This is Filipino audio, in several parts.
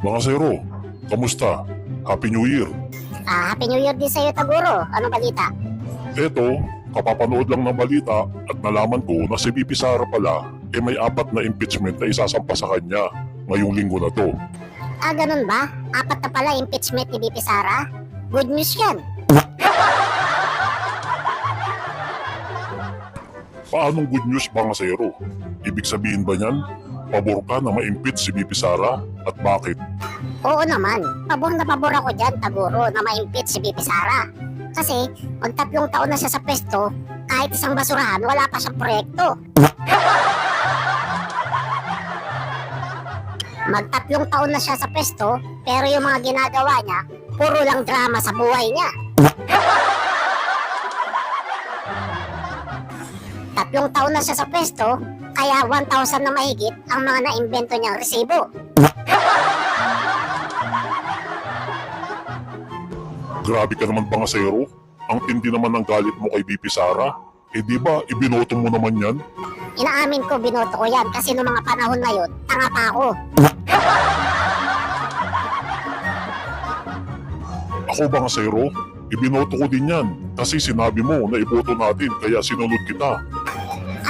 Mga zero, kamusta? Happy New Year! Ah, Happy New Year din sa'yo, Taguro. Ano balita? Eto, kapapanood lang ng balita at nalaman ko na si VP Sara pala eh may apat na impeachment na isasampa sa kanya ngayong linggo na to. Ah, ganun ba? Apat na pala impeachment ni BP Sara? Good news yan. Paanong good news mga zero? Ibig sabihin ba niyan, pabor ka na ma-impeach si VP Sara at bakit? Oo naman, pabor na pabor ako dyan, Taguro, na ma-impeach si BP Sara. Kasi, magtatlong taon na siya sa pwesto, kahit isang basurahan, wala pa siyang proyekto. Magtatlong taon na siya sa pwesto, pero yung mga ginagawa niya, puro lang drama sa buhay niya. Tatlong taon na siya sa pwesto, kaya 1,000 na mahigit ang mga naimbento niyang resibo. Grabe ka naman mga zero? Ang tindi naman ng galit mo kay VP Sara? Eh di ba, ibinoto mo naman yan? Inaamin ko binoto ko yan kasi noong mga panahon na yun, tanga pa ako. Ako ba nga zero? Ibinoto ko din yan kasi sinabi mo na iboto natin kaya sinunod kita.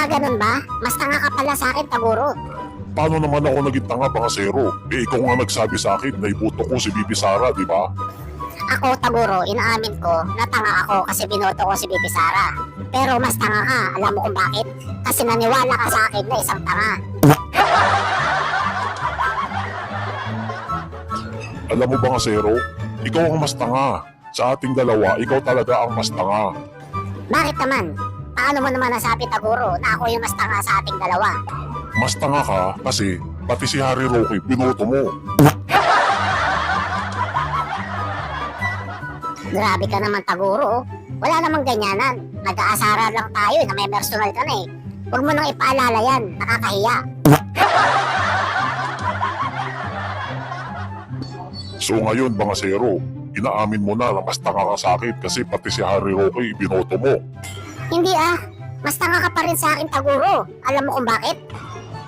Ah, ganun ba? Mas tanga ka pala sa akin, Taguro. Paano naman ako naging tanga ba nga zero? Eh ikaw nga nagsabi sa akin na iboto ko si VP Sara, di ba? Ako, Taguro, inaamin ko na tanga ako kasi binoto ko si Bibi Sara. Pero mas tanga ka, alam mo kung bakit? Kasi naniwala ka sa akin na isang tanga. Alam mo ba nga zero? Ikaw ang mas tanga. Sa ating dalawa, ikaw talaga ang mas tanga. Bakit naman? Paano mo naman nasabi, Taguro, na ako yung mas tanga sa ating dalawa? Mas tanga ka kasi pati si Harry Roque binoto mo. Grabe ka naman, Taguro. Wala namang ganyanan. Nag-aasara lang tayo na may personal ka na eh. Huwag mo nang ipaalala yan, nakakahiya. So ngayon mga zero, inaamin mo na na mas tanga ka sa akin kasi pati si Harry Roque binoto mo. Hindi ah, mas tanga ka pa rin sa akin, Taguro. Alam mo kung bakit?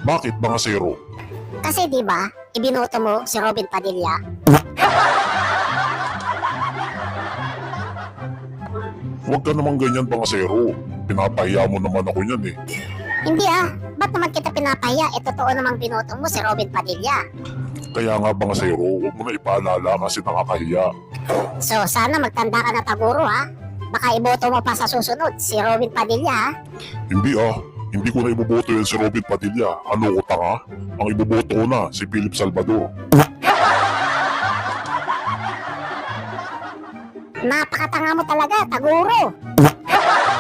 Bakit mga zero? Kasi di ba, ibinoto mo si Robin Padilla. Huwag ka naman ganyan mga zero. Pinapahiya mo naman ako yan eh. Hindi ah, ba't naman kita pinapahiya? Eh, totoo namang binoto mo si Robin Padilla. Kaya nga mga zero, huwag mo na ipaalala kasi nakakahiya. So, sana magtanda ka na Taguro ha. Baka iboto mo pa sa susunod si Robin Padilla. Hindi ah, hindi ko na iboboto yan si Robin Padilla. Ano ko tanga? Ang iboboto ko na si Philip Salvador. Napakatanga mo talaga, Taguro.